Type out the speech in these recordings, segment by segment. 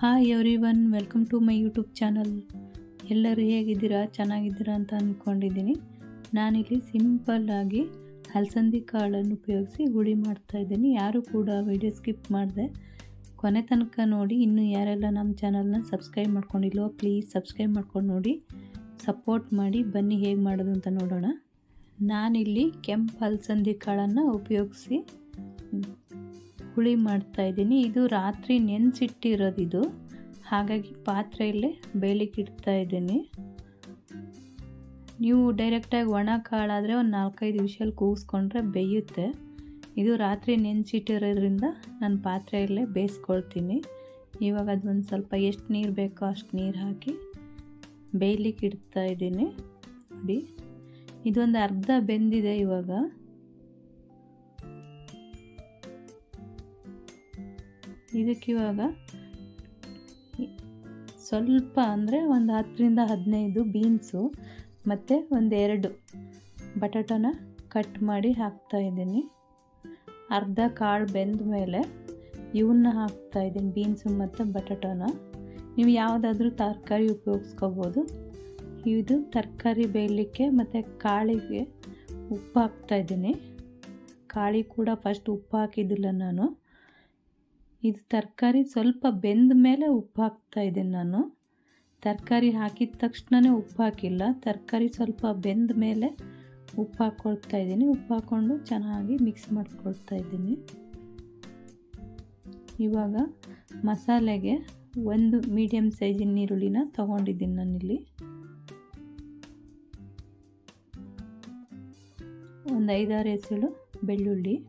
Hi everyone welcome to my YouTube channel ಎಲ್ಲರೂ ಹೇಗಿದ್ದೀರಾ? ಚೆನ್ನಾಗಿದ್ದೀರಾ ಅಂತ ಅಂದ್ಕೊಂಡಿದ್ದೀನಿ ನಾನಿಲ್ಲಿ ಸಿಂಪಲ್ಲಾಗಿ ಹಲಸಂದಿ ಕಾಳನ್ನು ಉಪಯೋಗಿಸಿ ಹುಳಿ ಮಾಡ್ತಾಯಿದ್ದೀನಿ ಯಾರು ಕೂಡ ವಿಡಿಯೋ ಸ್ಕಿಪ್ ಮಾಡಿದೆ. ಕೊನೆ ತನಕ ನೋಡಿ, ಇನ್ನೂ ಯಾರೆಲ್ಲ ನಮ್ಮ ಚಾನಲ್ನ ಸಬ್ಸ್ಕ್ರೈಬ್ ಮಾಡ್ಕೊಂಡಿಲ್ವೋ ಪ್ಲೀಸ್ ಸಬ್ಸ್ಕ್ರೈಬ್ ಮಾಡ್ಕೊಂಡು ನೋಡಿ. ಸಪೋರ್ಟ್ ಮಾಡಿ, ಬನ್ನಿ ಹೇಗೆ ಮಾಡೋದು ಅಂತ ನೋಡೋಣ. ನಾನಿಲ್ಲಿ ಕೆಂಪು ಹಲಸಂದಿ ಕಾಳನ್ನು ಉಪಯೋಗಿಸಿ ಹುಳಿ ಮಾಡ್ತಾ ಇದ್ದೀನಿ. ಇದು ರಾತ್ರಿ ನೆನೆಸಿಟ್ಟಿರೋದಿದು. ಹಾಗಾಗಿ ಪಾತ್ರೆಯಲ್ಲೇ ಬೇಯಲಿಕ್ಕೆ ಇಡ್ತಾ ಇದ್ದೀನಿ. ನೀವು ಡೈರೆಕ್ಟಾಗಿ ಒಣ ಕಾಳಾದರೆ ಒಂದು ನಾಲ್ಕೈದು ವಿಷಲ್ ಕೂಗಿಸ್ಕೊಂಡ್ರೆ ಬೇಯುತ್ತೆ. ಇದು ರಾತ್ರಿ ನೆನೆಸಿಟ್ಟಿರೋದ್ರಿಂದ ನಾನು ಪಾತ್ರೆಯಲ್ಲೇ ಬೇಯಿಸ್ಕೊಳ್ತೀನಿ ಇವಾಗ ಅದೊಂದು ಸ್ವಲ್ಪ ಎಷ್ಟು ನೀರು ಬೇಕೋ ಅಷ್ಟು ನೀರು ಹಾಕಿ ಬೇಯಲಿಕ್ಕೆ ಇಡ್ತಾ ಇದ್ದೀನಿ. ನೋಡಿ, ಇದೊಂದು ಅರ್ಧ ಬೆಂದಿದೆ ಇವಾಗ. ಇದಕ್ಕಿವಾಗ ಸ್ವಲ್ಪ ಅಂದರೆ ಒಂದು ಹತ್ತರಿಂದ ಹದಿನೈದು ಬೀನ್ಸು ಮತ್ತು ಒಂದೆರಡು ಬಟಾಟನ ಕಟ್ ಮಾಡಿ ಹಾಕ್ತಾ ಇದ್ದೀನಿ. ಅರ್ಧ ಕಾಳು ಬೆಂದ ಮೇಲೆ ಇವನ್ನ ಹಾಕ್ತಾ ಇದ್ದೀನಿ, ಬೀನ್ಸು ಮತ್ತು ಬಟಾಟನ. ನೀವು ಯಾವುದಾದ್ರೂ ತರಕಾರಿ ಉಪಯೋಗಿಸ್ಕೋಬೋದು. ಇದು ತರಕಾರಿ ಬೇಯಲಿಕ್ಕೆ ಮತ್ತು ಕಾಳಿಗೆ ಉಪ್ಪು ಹಾಕ್ತಾಯಿದ್ದೀನಿ ಕಾಳಿ ಕೂಡ ಫಸ್ಟ್ ಉಪ್ಪು ಹಾಕಿದ್ದಿಲ್ಲ ನಾನು. ಇದು ತರಕಾರಿ ಸ್ವಲ್ಪ ಬೆಂದ ಮೇಲೆ ಉಪ್ಪು ಹಾಕ್ತಾ ಇದ್ದೀನಿ ನಾನು. ತರಕಾರಿ ಹಾಕಿದ ತಕ್ಷಣವೇ ಉಪ್ಪು ಹಾಕಿಲ್ಲ. ತರಕಾರಿ ಸ್ವಲ್ಪ ಬೆಂದ ಮೇಲೆ ಉಪ್ಪು ಹಾಕ್ಕೊಳ್ತಾ ಇದ್ದೀನಿ. ಉಪ್ಪು ಹಾಕ್ಕೊಂಡು ಚೆನ್ನಾಗಿ ಮಿಕ್ಸ್ ಮಾಡ್ಕೊಳ್ತಾ ಇದ್ದೀನಿ. ಇವಾಗ ಮಸಾಲೆಗೆ ಒಂದು ಮೀಡಿಯಮ್ ಸೈಜಿನ ಈರುಳ್ಳಿನ ತೊಗೊಂಡಿದ್ದೀನಿ ನಾನಿಲ್ಲಿ. ಒಂದು ಐದಾರು ಎಸಳು ಬೆಳ್ಳುಳ್ಳಿ.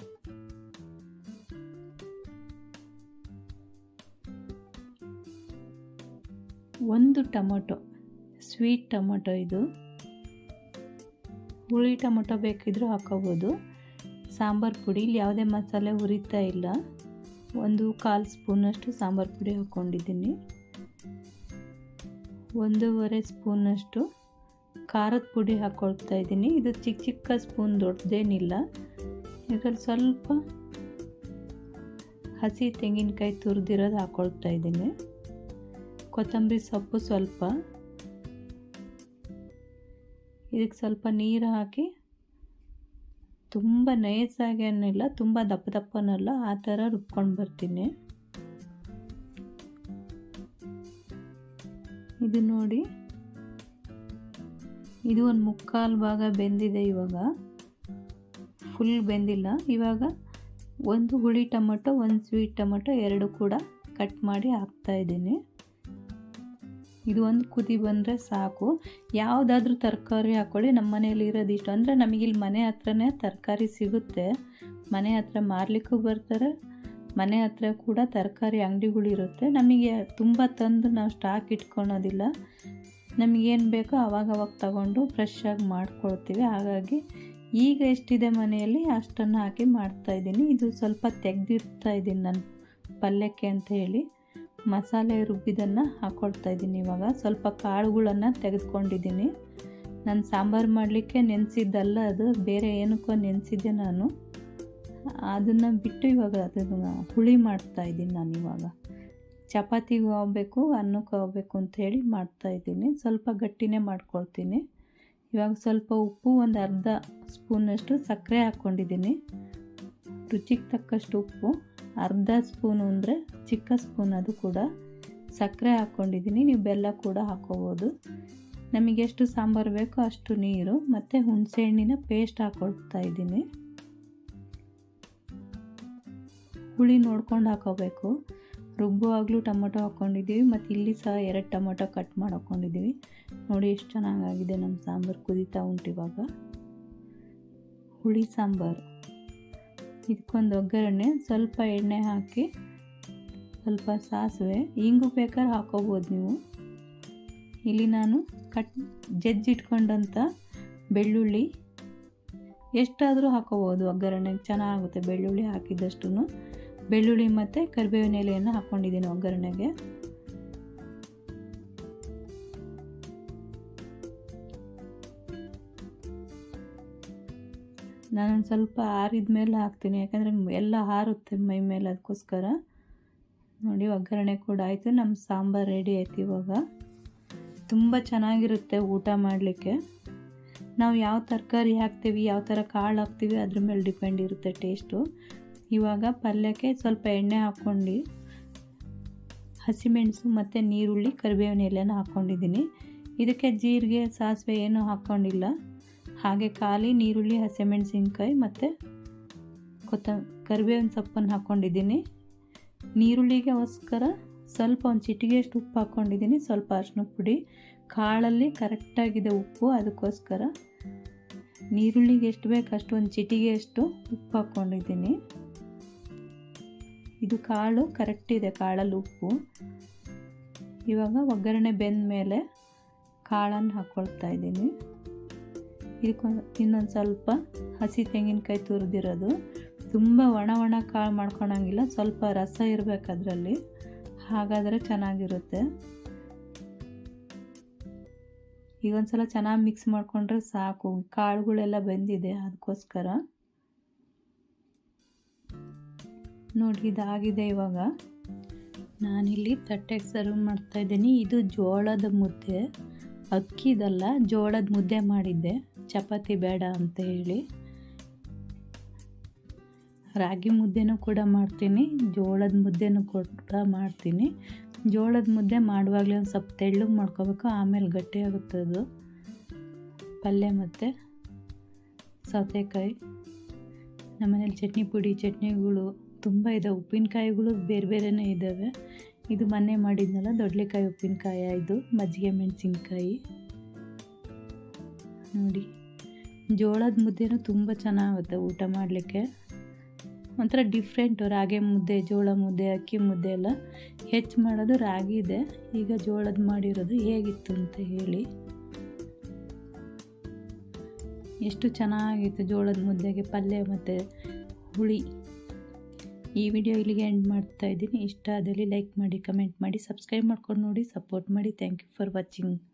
ಒಂದು ಟೊಮೊಟೊ, ಸ್ವೀಟ್ ಟೊಮೊಟೊ ಇದು. ಹುಳಿ ಟೊಮೊಟೊ ಬೇಕಿದ್ದರೂ ಹಾಕೋಬೋದು. ಸಾಂಬಾರು ಪುಡಿ, ಇಲ್ಲಿ ಯಾವುದೇ ಮಸಾಲೆ ಹುರಿತಾ ಇಲ್ಲ. ಒಂದು ಕಾಲು ಸ್ಪೂನಷ್ಟು ಸಾಂಬಾರು ಪುಡಿ ಹಾಕ್ಕೊಂಡಿದ್ದೀನಿ ಒಂದೂವರೆ ಸ್ಪೂನಷ್ಟು ಖಾರದ ಪುಡಿ ಹಾಕ್ಕೊಳ್ತಾ ಇದ್ದೀನಿ. ಇದು ಚಿಕ್ಕ ಚಿಕ್ಕ ಸ್ಪೂನ್ ದೊಡ್ಡದೇನಿಲ್ಲ. ಇದರಲ್ಲಿ ಸ್ವಲ್ಪ ಹಸಿ ತೆಂಗಿನಕಾಯಿ ತುರಿದಿರೋದು ಹಾಕ್ಕೊಳ್ತಾ ಇದ್ದೀನಿ. ಕೊತ್ತಂಬರಿ ಸೊಪ್ಪು ಸ್ವಲ್ಪ. ಇದಕ್ಕೆ ಸ್ವಲ್ಪ ನೀರು ಹಾಕಿ ತುಂಬ ನೈಸಾಗಿ ಅನ್ನಿಲ್ಲ, ತುಂಬ ದಪ್ಪ ದಪ್ಪನಲ್ಲ ಆ ಥರ ರುಬ್ಕೊಂಡು ಬರ್ತೀನಿ. ಇದು ನೋಡಿ, ಇದು ಒಂದು ಮುಕ್ಕಾಲು ಭಾಗ ಬೆಂದಿದೆ ಇವಾಗ. ಫುಲ್ ಬೆಂದಿಲ್ಲ. ಇವಾಗ ಒಂದು ಹುಳಿ ಟೊಮೊಟೊ, ಒಂದು ಸ್ವೀಟ್ ಟೊಮೊಟೊ ಎರಡು ಕೂಡ ಕಟ್ ಮಾಡಿ ಹಾಕ್ತಾಯಿದ್ದೀನಿ ಇದು ಒಂದು ಕುದಿ ಬಂದರೆ ಸಾಕು. ಯಾವುದಾದ್ರೂ ತರಕಾರಿ ಹಾಕ್ಕೊಳ್ಳಿ ನಮ್ಮ ಮನೆಯಲ್ಲಿ ಇರೋದು ಇಷ್ಟು. ಅಂದರೆ ನಮಗಿಲ್ಲಿ ಮನೆ ಹತ್ರನೇ ತರಕಾರಿ ಸಿಗುತ್ತೆ. ಮನೆ ಹತ್ರ ಮಾರಲಿಕ್ಕೂ ಬರ್ತಾರೆ. ಮನೆ ಹತ್ರ ಕೂಡ ತರಕಾರಿ ಅಂಗಡಿಗಳಿರುತ್ತೆ ನಮಗೆ ತುಂಬ ತಂದು ನಾವು ಸ್ಟಾಕ್ ಇಟ್ಕೊಳೋದಿಲ್ಲ. ನಮಗೇನು ಬೇಕೋ ಅವಾಗವಾಗ ತಗೊಂಡು ಫ್ರೆಶ್ಶಾಗಿ ಮಾಡ್ಕೊಳ್ತೀವಿ. ಹಾಗಾಗಿ ಈಗ ಎಷ್ಟಿದೆ ಮನೆಯಲ್ಲಿ ಅಷ್ಟನ್ನು ಹಾಕಿ ಮಾಡ್ತಾಯಿದ್ದೀನಿ ಇದು ಸ್ವಲ್ಪ ತೆಗೆದಿಡ್ತಾ ಇದ್ದೀನಿ ನಾನು ಪಲ್ಯಕ್ಕೆ ಅಂತ ಹೇಳಿ. ಮಸಾಲೆ ರುಬ್ಬಿದನ್ನು ಹಾಕ್ಕೊಳ್ತಾ ಇದ್ದೀನಿ ಇವಾಗ. ಸ್ವಲ್ಪ ಕಾಳುಗಳನ್ನು ತೆಗೆದುಕೊಂಡಿದ್ದೀನಿ. ನಾನು ಸಾಂಬಾರು ಮಾಡಲಿಕ್ಕೆ ನೆನೆಸಿದ್ದಲ್ಲ ಅದು, ಬೇರೆ ಏನಕ್ಕೋ ನೆನೆಸಿದ್ದೆ ನಾನು. ಅದನ್ನು ಬಿಟ್ಟು ಇವಾಗ ಅದನ್ನು ಹುಳಿ ಮಾಡ್ತಾ ಇದ್ದೀನಿ ನಾನು ಇವಾಗ. ಚಪಾತಿಗೂ ಹೋಗ್ಬೇಕು, ಅನ್ನಕ್ಕೆ ಹೋಗ್ಬೇಕು ಅಂತ ಹೇಳಿ ಮಾಡ್ತಾಯಿದ್ದೀನಿ ಸ್ವಲ್ಪ ಗಟ್ಟಿನೇ ಮಾಡ್ಕೊಳ್ತೀನಿ. ಇವಾಗ ಸ್ವಲ್ಪ ಉಪ್ಪು ಒಂದು ಅರ್ಧ ಸ್ಪೂನಷ್ಟು ಸಕ್ಕರೆ ಹಾಕ್ಕೊಂಡಿದ್ದೀನಿ ರುಚಿಗೆ ತಕ್ಕಷ್ಟು ಉಪ್ಪು. ಅರ್ಧ ಸ್ಪೂನು ಅಂದರೆ ಚಿಕ್ಕ ಸ್ಪೂನ್ ಅದು ಕೂಡ. ಸಕ್ಕರೆ ಹಾಕ್ಕೊಂಡಿದ್ದೀನಿ, ನೀವು ಬೆಲ್ಲ ಕೂಡ ಹಾಕ್ಕೋಬೋದು. ನಮಗೆ ಎಷ್ಟು ಸಾಂಬಾರು ಬೇಕೋ ಅಷ್ಟು ನೀರು, ಮತ್ತು ಹುಣಸೆ ಹಣ್ಣಿನ ಪೇಸ್ಟ್ ಹಾಕ್ಕೊಳ್ತಾ ಇದ್ದೀನಿ. ಹುಳಿ ನೋಡ್ಕೊಂಡು ಹಾಕೋಬೇಕು. ರುಬ್ಬುವಾಗಲೂ ಟೊಮೊಟೊ ಹಾಕ್ಕೊಂಡಿದ್ದೀವಿ, ಮತ್ತು ಇಲ್ಲಿ ಸಹ ಎರಡು ಟೊಮೊಟೊ ಕಟ್ ಮಾಡಿ ಹಾಕ್ಕೊಂಡಿದ್ದೀವಿ. ನೋಡಿ ಎಷ್ಟು ಚೆನ್ನಾಗಾಗಿದೆ ನಮ್ಮ ಸಾಂಬಾರು ಕುದೀತಾ ಉಂಟು ಇವಾಗ. ಹುಳಿ ಸಾಂಬಾರು. ಇದಕ್ಕೊಂದು ಒಗ್ಗರಣೆ, ಸ್ವಲ್ಪ ಎಣ್ಣೆ ಹಾಕಿ, ಸ್ವಲ್ಪ ಸಾಸಿವೆ ಹಿಂಗು ಬೇಕಾದ್ರೆ ಹಾಕೋಬೋದು ನೀವು. ಇಲ್ಲಿ ನಾನು ಕಟ್ ಜಜ್ಜಿಟ್ಕೊಂಡಂಥ ಬೆಳ್ಳುಳ್ಳಿ ಎಷ್ಟಾದರೂ ಹಾಕೋಬೋದು ಒಗ್ಗರಣೆಗೆ ಚೆನ್ನಾಗುತ್ತೆ ಬೆಳ್ಳುಳ್ಳಿ ಹಾಕಿದ್ದಷ್ಟು ಬೆಳ್ಳುಳ್ಳಿ ಮತ್ತು ಕರಿಬೇವಿನ ಎಲೆಯನ್ನು ಹಾಕ್ಕೊಂಡಿದ್ದೀನಿ ಒಗ್ಗರಣೆಗೆ. ನಾನೊಂದು ಸ್ವಲ್ಪ ಆರಿದ ಮೇಲೆ ಹಾಕ್ತೀನಿ. ಯಾಕಂದರೆ ಎಲ್ಲ ಹಾರುತ್ತೆ ಮೈ ಮೇಲೆ ಅದಕ್ಕೋಸ್ಕರ. ನೋಡಿ, ಒಗ್ಗರಣೆ ಕೂಡ ಆಯಿತು. ನಮ್ಮ ಸಾಂಬಾರು ರೆಡಿ ಆಯ್ತು ಇವಾಗ. ತುಂಬ ಚೆನ್ನಾಗಿರುತ್ತೆ ಊಟ ಮಾಡಲಿಕ್ಕೆ. ನಾವು ಯಾವ ತರಕಾರಿ ಹಾಕ್ತೀವಿ, ಯಾವ ಥರ ಕಾಳು ಹಾಕ್ತೀವಿ, ಅದ್ರ ಮೇಲೆ ಡಿಪೆಂಡ್ ಇರುತ್ತೆ ಟೇಸ್ಟು ಇವಾಗ ಪಲ್ಯಕ್ಕೆ ಸ್ವಲ್ಪ ಎಣ್ಣೆ ಹಾಕ್ಕೊಂಡು, ಹಸಿಮೆಣಸು ಮತ್ತು ನೀರುಳ್ಳಿ ಕರಿಬೇವಿನ ಎಲೆನ ಹಾಕ್ಕೊಂಡಿದ್ದೀನಿ. ಇದಕ್ಕೆ ಜೀರಿಗೆ, ಸಾಸಿವೆ ಏನೂ ಹಾಕ್ಕೊಂಡಿಲ್ಲ. ಹಾಗೆ ಖಾಲಿ ನೀರುಳ್ಳಿ, ಹಸಿಮೆಣಸಿನ್ಕಾಯಿ ಮತ್ತು ಕೊತ್ತ, ಕರಿಬೇವಿನ ಸೊಪ್ಪನ್ನು ಹಾಕ್ಕೊಂಡಿದ್ದೀನಿ ನೀರುಳ್ಳಿಗೋಸ್ಕರ ಸ್ವಲ್ಪ ಒಂದು ಚಿಟಿಗೆಯಷ್ಟು ಉಪ್ಪು ಹಾಕ್ಕೊಂಡಿದ್ದೀನಿ ಸ್ವಲ್ಪ ಅರಿಶಿನ ಪುಡಿ. ಕಾಳಲ್ಲಿ ಕರೆಕ್ಟಾಗಿದೆ ಉಪ್ಪು, ಅದಕ್ಕೋಸ್ಕರ ನೀರುಳ್ಳಿಗೆ ಎಷ್ಟು ಬೇಕು ಅಷ್ಟು ಒಂದು ಚಿಟಿಗೆಯಷ್ಟು ಉಪ್ಪು ಹಾಕ್ಕೊಂಡಿದ್ದೀನಿ ಇದು ಕಾಳು ಕರೆಕ್ಟಿದೆ ಕಾಳಲ್ಲಿ ಉಪ್ಪು. ಇವಾಗ ಒಗ್ಗರಣೆ ಬೆಂದ ಮೇಲೆ ಕಾಳನ್ನು ಹಾಕ್ಕೊಳ್ತಾ ಇದ್ದೀನಿ. ಇದಕ್ಕೊಂದು ಇನ್ನೊಂದು ಸ್ವಲ್ಪ ಹಸಿ ತೆಂಗಿನಕಾಯಿ ತುರಿದಿರೋದು. ತುಂಬ ಒಣ ಒಣ ಕಾಳು ಮಾಡ್ಕೊಳಂಗಿಲ್ಲ, ಸ್ವಲ್ಪ ರಸ ಇರಬೇಕು ಅದರಲ್ಲಿ. ಹಾಗಾದರೆ ಚೆನ್ನಾಗಿರುತ್ತೆ. ಈಗ ಒಂದು ಸಲ ಚೆನ್ನಾಗಿ ಮಿಕ್ಸ್ ಮಾಡಿಕೊಂಡ್ರೆ ಸಾಕು. ಕಾಳುಗಳೆಲ್ಲ ಬಂದಿದೆ ಅದಕ್ಕೋಸ್ಕರ ನೋಡಿ, ಇದಾಗಿದೆ ಇವಾಗ. ನಾನಿಲ್ಲಿ ತಟ್ಟೆಗೆ ಸರ್ವ್ ಮಾಡ್ತಾಯಿದ್ದೀನಿ ಇದು ಜೋಳದ ಮುದ್ದೆ. ಅಕ್ಕಿದಲ್ಲ, ಜೋಳದ ಮುದ್ದೆ ಮಾಡಿದ್ದೆ. ಚಪಾತಿ ಬೇಡ ಅಂತ ಹೇಳಿ ರಾಗಿ ಮುದ್ದೆನೂ ಕೂಡ ಮಾಡ್ತೀನಿ, ಜೋಳದ ಮುದ್ದೆನೂ ಕೂಡ ಮಾಡ್ತೀನಿ. ಜೋಳದ ಮುದ್ದೆ ಮಾಡುವಾಗಲೇ ಒಂದು ಸ್ವಲ್ಪ ತೆಳ್ಳಗೆ ಮಾಡ್ಕೋಬೇಕು, ಆಮೇಲೆ ಗಟ್ಟಿಯಾಗುತ್ತೆ ಅದು. ಪಲ್ಯ ಮತ್ತು ಸೌತೆಕಾಯಿ. ನಮ್ಮನೇಲಿ ಚಟ್ನಿ ಪುಡಿ, ಚಟ್ನಿಗಳು ತುಂಬ ಇದೆ. ಉಪ್ಪಿನಕಾಯಿಗಳು ಬೇರೆ ಬೇರೆನೇ ಇದ್ದಾವೆ ಇದು ಮೊನ್ನೆ ಮಾಡಿದ್ನಲ್ಲ, ದೊಡ್ಲೆಕಾಯಿ ಉಪ್ಪಿನಕಾಯಿ, ಇದು ಮಜ್ಜಿಗೆ ಮೆಣಸಿನ್ಕಾಯಿ. ನೋಡಿ. ಜೋಳದ ಮುದ್ದೆನೂ ತುಂಬ ಚೆನ್ನಾಗುತ್ತೆ ಊಟ ಮಾಡಲಿಕ್ಕೆ. ಒಂಥರ ಡಿಫ್ರೆಂಟು ರಾಗಿ ಮುದ್ದೆ, ಜೋಳ ಮುದ್ದೆ, ಅಕ್ಕಿ ಮುದ್ದೆ ಎಲ್ಲ ಹೆಚ್ಚು ಮಾಡೋದು ರಾಗಿ ಇದೆ. ಈಗ ಜೋಳದ ಮಾಡಿರೋದು ಹೇಗಿತ್ತು ಅಂತ ಹೇಳಿ. ಎಷ್ಟು ಚೆನ್ನಾಗಿತ್ತು ಜೋಳದ ಮುದ್ದೆಗೆ ಪಲ್ಯ ಮತ್ತು ಹುಳಿ. ಈ ವಿಡಿಯೋ ಇಲ್ಲಿಗೆ ಎಂಡ್ ಮಾಡ್ತಾ ಇದ್ದೀನಿ. ಇಷ್ಟ ಆದಲ್ಲಿ ಲೈಕ್ ಮಾಡಿ ಕಮೆಂಟ್ ಮಾಡಿ ಸಬ್ಸ್ಕ್ರೈಬ್ ಮಾಡ್ಕೊಂಡು ನೋಡಿ ಸಪೋರ್ಟ್ ಮಾಡಿ. Thank you for watching